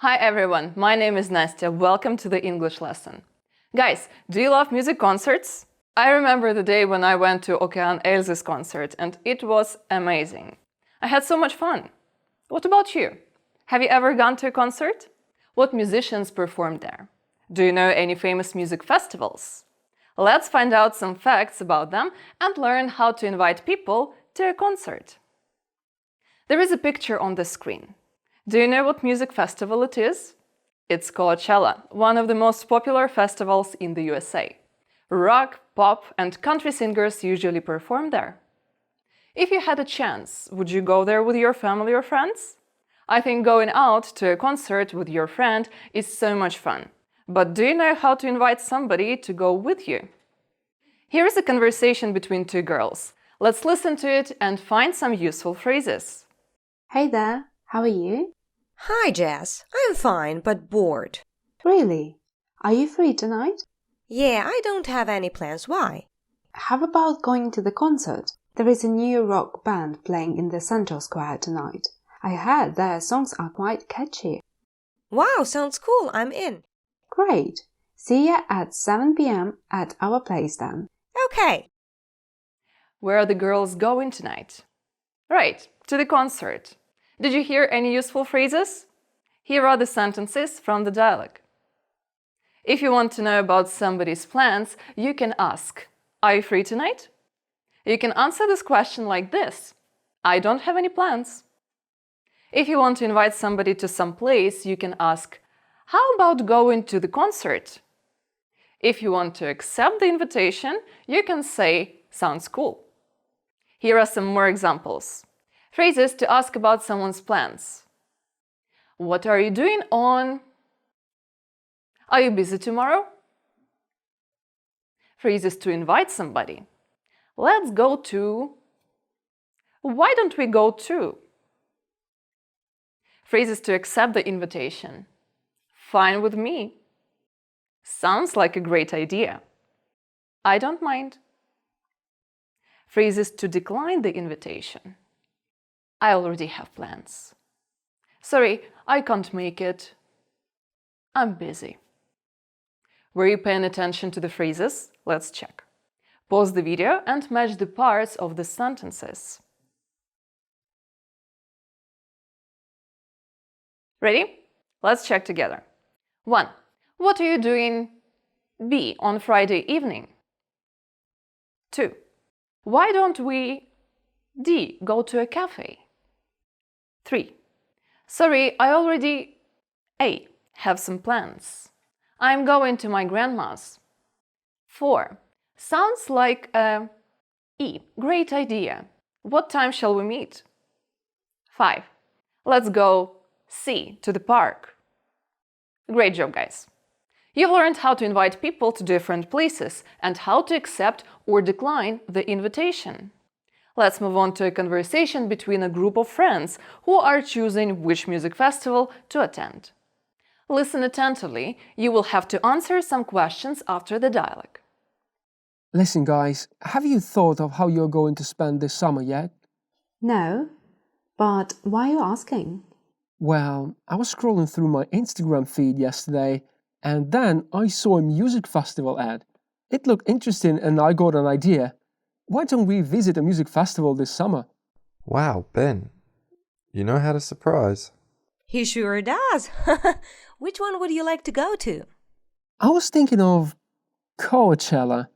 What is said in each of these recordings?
Hi everyone, my name is Nastya. Welcome to the English lesson. Guys, do you love music concerts? I remember the day when I went to Okean Elzes concert and it was amazing. I had so much fun. What about you? Have you ever gone to a concert? What musicians performed there? Do you know any famous music festivals? Let's find out some facts about them and learn how to invite people to a concert. There is a picture on the screen. Do you know what music festival it is? It's Coachella, one of the most popular festivals in the USA. Rock, pop, and country singers usually perform there. If you had a chance, would you go there with your family or friends? I think going out to a concert with your friend is so much fun. But do you know how to invite somebody to go with you? Here is a conversation between two girls. Let's listen to it and find some useful phrases. Hey there, how are you? Hi, Jess. I'm fine, but bored. Really? Are you free tonight? Yeah, I don't have any plans. Why? How about going to the concert? There is a new rock band playing in the Central Square tonight. I heard their songs are quite catchy. Wow, sounds cool. I'm in. Great. See you at 7 pm at our place then. Okay. Where are the girls going tonight? Right, to the concert. Did you hear any useful phrases? Here are the sentences from the dialogue. If you want to know about somebody's plans, you can ask, Are you free tonight? You can answer this question like this I don't have any plans. If you want to invite somebody to some place, you can ask, How about going to the concert? If you want to accept the invitation, you can say, Sounds cool. Here are some more examples. Phrases to ask about someone's plans. What are you doing on? Are you busy tomorrow? Phrases to invite somebody. Let's go to. Why don't we go to? Phrases to accept the invitation. Fine with me. Sounds like a great idea. I don't mind. Phrases to decline the invitation. I already have plans. Sorry, I can't make it. I'm busy. Were you paying attention to the phrases? Let's check. Pause the video and match the parts of the sentences. Ready? Let's check together. 1. What are you doing B on Friday evening? 2. Why don't we D go to a cafe? 3. Sorry, I already A have some plans. I'm going to my grandma's. 4. Sounds like a E. Great idea. What time shall we meet? 5. Let's go C to the park. Great job, guys. You've learned how to invite people to different places and how to accept or decline the invitation. Let's move on to a conversation between a group of friends who are choosing which music festival to attend. Listen attentively, you will have to answer some questions after the dialogue. Listen, guys, have you thought of how you're going to spend this summer yet? No, but why are you asking? Well, I was scrolling through my Instagram feed yesterday and then I saw a music festival ad. It looked interesting and I got an idea. Why don't we visit a music festival this summer? Wow, Ben, you know how to surprise. He sure does. Which one would you like to go to? I was thinking of Coachella,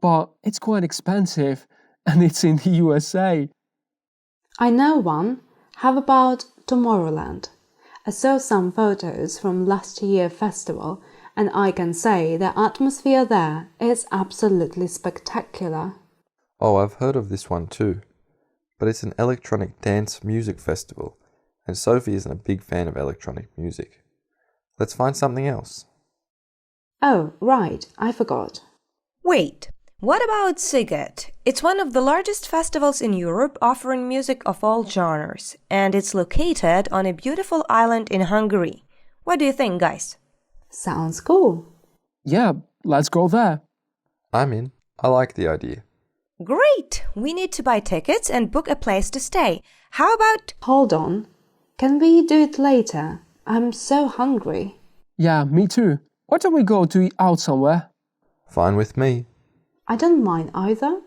but it's quite expensive and it's in the USA. I know one. How about Tomorrowland? I saw some photos from last year's festival, and I can say the atmosphere there is absolutely spectacular. Oh, I've heard of this one too. But it's an electronic dance music festival, and Sophie isn't a big fan of electronic music. Let's find something else. Oh, right, I forgot. Wait, what about SIGET? It's one of the largest festivals in Europe offering music of all genres, and it's located on a beautiful island in Hungary. What do you think, guys? Sounds cool. Yeah, let's go there. I'm in. I like the idea. Great! We need to buy tickets and book a place to stay. How about. Hold on. Can we do it later? I'm so hungry. Yeah, me too. Why don't we go to eat out somewhere? Fine with me. I don't mind either.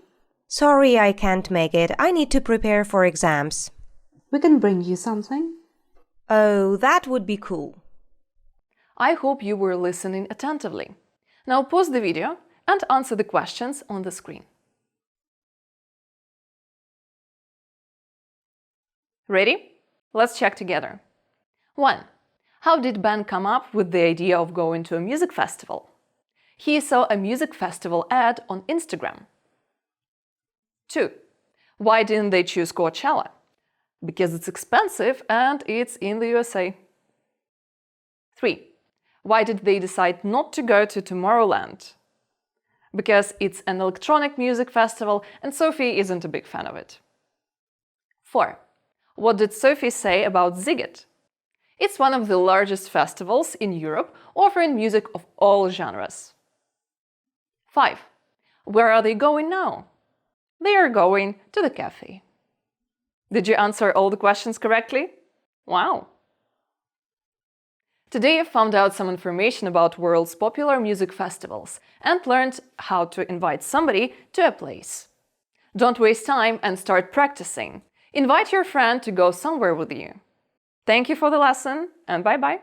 Sorry I can't make it. I need to prepare for exams. We can bring you something. Oh, that would be cool. I hope you were listening attentively. Now pause the video and answer the questions on the screen. Ready? Let's check together. 1. How did Ben come up with the idea of going to a music festival? He saw a music festival ad on Instagram. 2. Why didn't they choose Coachella? Because it's expensive and it's in the USA. 3. Why did they decide not to go to Tomorrowland? Because it's an electronic music festival and Sophie isn't a big fan of it. 4. What did Sophie say about Ziget? It's one of the largest festivals in Europe offering music of all genres. 5. Where are they going now? They are going to the cafe. Did you answer all the questions correctly? Wow! Today I found out some information about world's popular music festivals and learned how to invite somebody to a place. Don't waste time and start practicing. Invite your friend to go somewhere with you. Thank you for the lesson and bye bye.